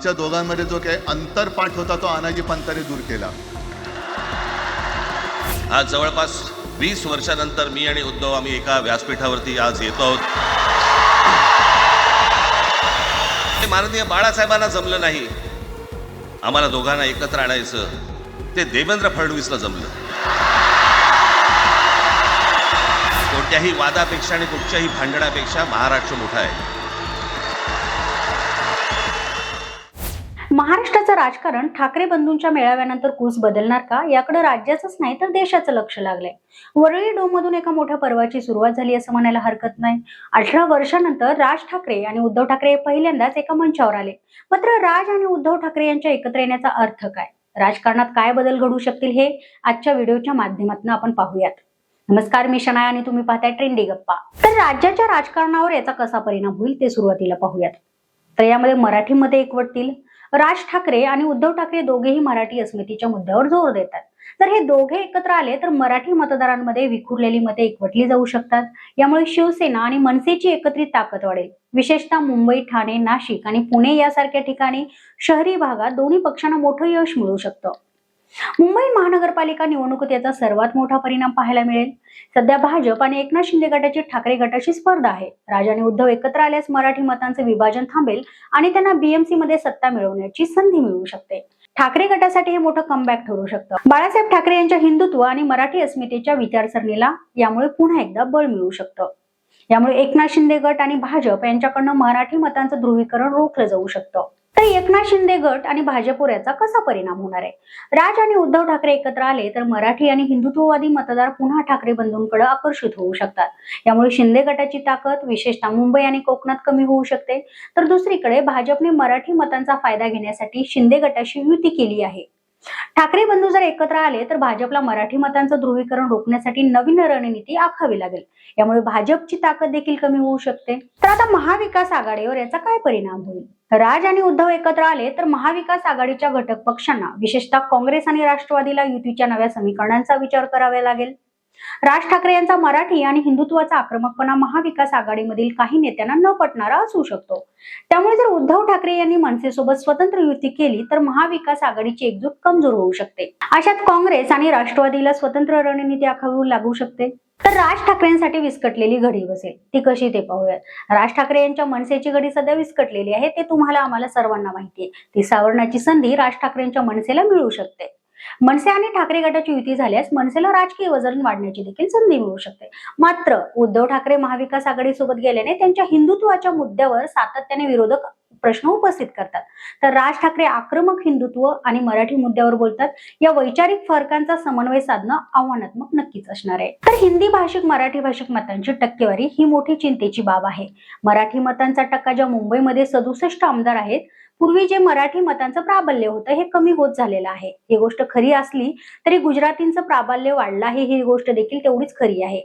आमच्या दोघांमध्ये जो काही अंतरपाठ होता तो आनाजी पंताने दूर केला. आज जवळपास वीस वर्षानंतर मी आणि उद्धव आम्ही एका व्यासपीठावरती आज येतो आहोत. ते माननीय बाळासाहेबांना जमलं नाही. आम्हाला दोघांना एकत्र आणायचं. ते देवेंद्र फडणवीसला जमलं. कोणत्याही वादापेक्षा आणि कुठच्याही भांडणापेक्षा महाराष्ट्र मोठा आहे. महाराष्ट्राचं राजकारण ठाकरे बंधूंच्या मेळाव्यानंतर कूस बदलणार का? याकडे राज्याचंच नाही तर देशाचं लक्ष लागलंय. वरळी डोममधून एका मोठ्या पर्वाची सुरुवात झाली असं म्हणायला हरकत नाही. अठरा वर्षानंतर राज ठाकरे आणि उद्धव ठाकरे पहिल्यांदाच एका मंचावर आले. मात्र राज आणि उद्धव ठाकरे यांच्या एकत्र येण्याचा अर्थ काय? राजकारणात काय बदल घडू शकतील हे आजच्या व्हिडिओच्या माध्यमातून आपण पाहूयात. नमस्कार मी शनाय आणि तुम्ही पाहताय ट्रेंडी गप्पा. तर राज्याच्या राजकारणावर याचा कसा परिणाम होईल ते सुरुवातीला पाहूयात. तर यामध्ये मराठीमध्ये एकवटतील राज ठाकरे आणि उद्धव ठाकरे दोघेही मराठी अस्मितीच्या मुद्द्यावर जोर देतात. तर हे दोघे एकत्र आले तर मराठी मतदारांमध्ये विखुरलेली मते एकवटली जाऊ शकतात. यामुळे शिवसेना आणि मनसेची एकत्रित ताकद वाढेल. विशेषतः मुंबई ठाणे नाशिक आणि पुणे यासारख्या ठिकाणी शहरी भागात दोन्ही पक्षांना मोठं यश मिळू शकतं. मुंबई महानगरपालिका निवडणुकीत याचा सर्वात मोठा परिणाम पाहायला मिळेल. सध्या भाजप आणि एकनाथ शिंदे गटाची ठाकरे गटाची स्पर्धा आहे. राज आणि उद्धव एकत्र आल्यास मराठी मतांचं विभाजन थांबेल आणि त्यांना बीएमसी मध्ये सत्ता मिळवण्याची संधी मिळू शकते. ठाकरे गटासाठी हे मोठं कमबॅक ठरू शकतं. बाळासाहेब ठाकरे यांच्या हिंदुत्व आणि मराठी अस्मितेच्या विचारसरणीला यामुळे पुन्हा एकदा बळ मिळू शकतं. यामुळे एकनाथ शिंदे गट आणि भाजप यांच्याकडनं मराठी मतांचं ध्रुवीकरण रोखलं जाऊ शकतं. तर एकनाथ शिंदे गट आणि भाजपवर याचा कसा परिणाम होणार आहे? राज आणि उद्धव ठाकरे एकत्र आले तर मराठी आणि हिंदुत्ववादी मतदार पुन्हा ठाकरे बंधूंकडे आकर्षित होऊ शकतात. यामुळे शिंदे गटाची ताकद विशेषतः मुंबई आणि कोकणात कमी होऊ शकते. तर दुसरीकडे भाजपने मराठी मतांचा फायदा घेण्यासाठी शिंदे गटाशी युती केली आहे. ठाकरे बंधू जर एकत्र आले तर भाजपला मराठी मतांचं ध्रुवीकरण रोखण्यासाठी नवीन रणनीती आखावी लागेल. यामुळे भाजपची ताकद देखील कमी होऊ शकते. तर आता महाविकास आघाडीवर याचा काय परिणाम होईल? राज आणि उद्धव एकत्र आले तर महाविकास आघाडीच्या घटक पक्षांना विशेषतः काँग्रेस आणि राष्ट्रवादीला युतीच्या नव्या समीकरणांचा विचार करावा लागेल. राज ठाकरे यांचा मराठी आणि हिंदुत्वाचा आक्रमकपणा महाविकास आघाडीमधील काही नेत्यांना न पटणारा असू शकतो. त्यामुळे जर उद्धव ठाकरे यांनी मनसेसोबत स्वतंत्र युती केली तर महाविकास आघाडीची एकजूट कमजोर होऊ शकते. अशात काँग्रेस आणि राष्ट्रवादीला स्वतंत्र रणनीती आखावी लागू शकते. तर राज ठाकरेंसाठी विस्कटलेली घडी बसेल. ती कशी ते पाहूयात. राज ठाकरे यांच्या मनसेची घडी सध्या विस्कटलेली आहे ते तुम्हाला आम्हाला सर्वांना माहिती आहे. ती सावरण्याची संधी राज ठाकरेंच्या मनसेला मिळू शकते. मनसे आणि ठाकरे गटाची युती झाल्यास मनसेला राजकीय वजन वाढण्याची देखील संधी मिळू शकते. मात्र उद्धव ठाकरे महाविकास आघाडी सोबत गेल्याने त्यांच्या हिंदुत्वाच्या मुद्द्यावर सातत्याने विरोधक प्रश्न उपस्थित करतात. तर राज ठाकरे आक्रमक हिंदुत्व आणि मराठी मुद्द्यावर बोलतात. या वैचारिक फरकांचा समन्वय साधणं आव्हानात्मक नक्कीच असणार आहे. तर हिंदी भाषिक मराठी भाषिक मतांची टक्केवारी ही मोठी चिंतेची बाब आहे. मराठी मतांचा टक्का ज्या मुंबईमध्ये सदुसष्ट आमदार आहेत पूर्वी जे मराठी मतांचं प्राबल्य होतं हे कमी होत झालेलं आहे. ही गोष्ट खरी असली तरी गुजरातींचं प्राबल्य वाढलं आहे ही गोष्ट देखील तेवढीच खरी आहे.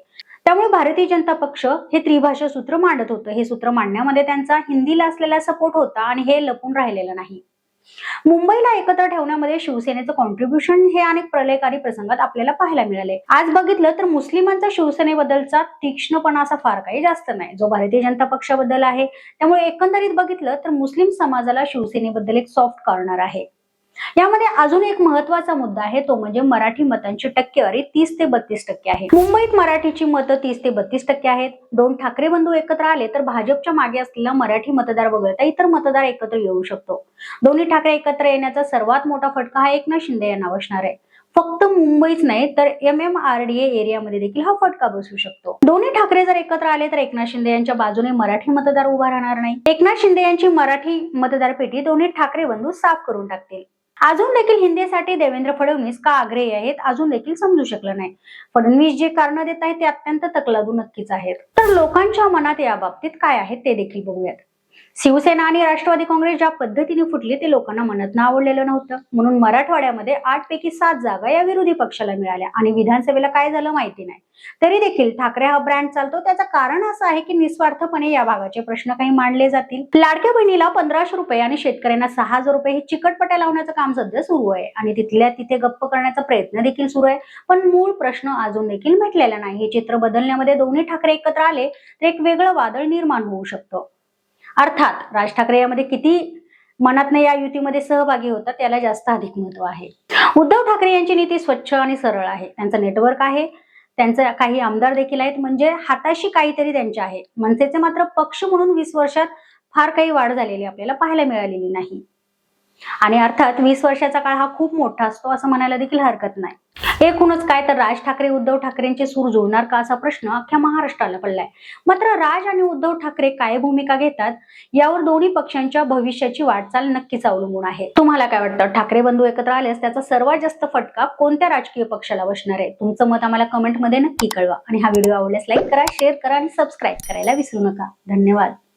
त्यामुळे भारतीय जनता पक्ष हे त्रिभाषा सूत्र मांडत होतं. हे सूत्र मांडण्यामध्ये त्यांचा हिंदीला असलेला सपोर्ट होता आणि हे लपून राहिलेलं नाही. मुंबईला एकत्र ठेवण्यामध्ये शिवसेनेचं कॉन्ट्रीब्युशन हे अनेक प्रलयकारी प्रसंगात आपल्याला पाहायला मिळाले. आज बघितलं तर मुस्लिमांचा शिवसेनेबद्दलचा तीक्ष्णपणा असा फार काही जास्त नाही. जो भारतीय जनता पक्षाबद्दल आहे त्यामुळे एकंदरीत बघितलं तर मुस्लिम समाजाला शिवसेनेबद्दल एक सॉफ्ट कॉर्नर आहे. यामध्ये अजून एक महत्त्वाचा मुद्दा आहे तो म्हणजे मराठी मतांची टक्केवारी तीस ते बत्तीस टक्के आहे. मुंबईत मराठीची मतं तीस ते बत्तीस टक्के आहेत. दोन ठाकरे बंधू एकत्र आले तर भाजपच्या मागे असलेला मराठी मतदार वगळता इतर मतदार एकत्र येऊ शकतो. दोन्ही ठाकरे एकत्र येण्याचा सर्वात मोठा फटका हा एकनाथ शिंदे यांना बसणार आहे. फक्त मुंबईच नाही तर एम एम आर डी एरियामध्ये देखील हा फटका बसू शकतो. दोन्ही ठाकरे जर एकत्र आले तर एकनाथ शिंदे यांच्या बाजूने मराठी मतदार उभा राहणार नाही. एकनाथ शिंदे यांची मराठी मतदार पेटी दोन्ही ठाकरे बंधू साफ करून टाकतील. अजून देखील हिंदीसाठी देवेंद्र फडणवीस का आग्रही आहेत अजून देखील समजू शकलं नाही. फडणवीस जे कारण देत आहेत ते अत्यंत तकलादू नक्कीच आहेत. तर लोकांच्या मनात या बाबतीत काय आहे ते देखील बघूयात. शिवसेना आणि राष्ट्रवादी काँग्रेस ज्या पद्धतीने फुटली ते लोकांना मनात आवडलेलं नव्हतं. म्हणून मराठवाड्यामध्ये आठ पैकी सात जागा या विरोधी पक्षाला मिळाल्या आणि विधानसभेला काय झालं माहिती नाही. तरी देखील ठाकरे हा ब्रँड चालतो. त्याचं कारण असं आहे की निस्वार्थपणे या भागाचे प्रश्न काही मांडले जातील. लाडक्या बहिणीला पंधराशे रुपये आणि शेतकऱ्यांना सहा हजार रुपये हे चिकटपट्या लावण्याचं काम सध्या सुरू आहे आणि तिथल्या तिथे गप्प करण्याचा प्रयत्न देखील सुरू आहे. पण मूळ प्रश्न अजून देखील मिटलेला नाही. हे चित्र बदलण्यामध्ये दोन्ही ठाकरे एकत्र आले तर एक वेगळं वादळ निर्माण होऊ शकतं. अर्थात राज ठाकरे यामध्ये किती मनातनं या युतीमध्ये सहभागी होतात त्याला जास्त अधिक महत्त्व आहे. उद्धव ठाकरे यांची नीती स्वच्छ आणि सरळ आहे. त्यांचं नेटवर्क आहे. त्यांचं काही आमदार देखील आहेत. म्हणजे हाताशी काहीतरी त्यांचे आहे. मनसेचे मात्र पक्ष म्हणून वीस वर्षात फार काही वाढ झालेली आपल्याला पाहायला मिळालेली नाही. आणि अर्थात वीस वर्षाचा काळ हा खूप मोठा असतो असं म्हणायला देखील हरकत नाही. एकूणच काय तर राज ठाकरे उद्धव ठाकरेंचे सूर जुळणार का असा प्रश्न अख्ख्या महाराष्ट्राला पडलाय. मात्र राज आणि उद्धव ठाकरे काय भूमिका घेतात यावर दोन्ही पक्षांच्या भविष्याची वाटचाल नक्कीच अवलंबून आहे. तुम्हाला काय वाटतं? ठाकरे बंधू एकत्र आल्यास त्याचा सर्वात जास्त फटका कोणत्या राजकीय पक्षाला बसणार आहे? तुमचं मत आम्हाला कमेंटमध्ये नक्की कळवा. आणि हा व्हिडिओ आवडल्यास लाईक करा शेअर करा आणि सबस्क्राईब करायला विसरू नका. धन्यवाद.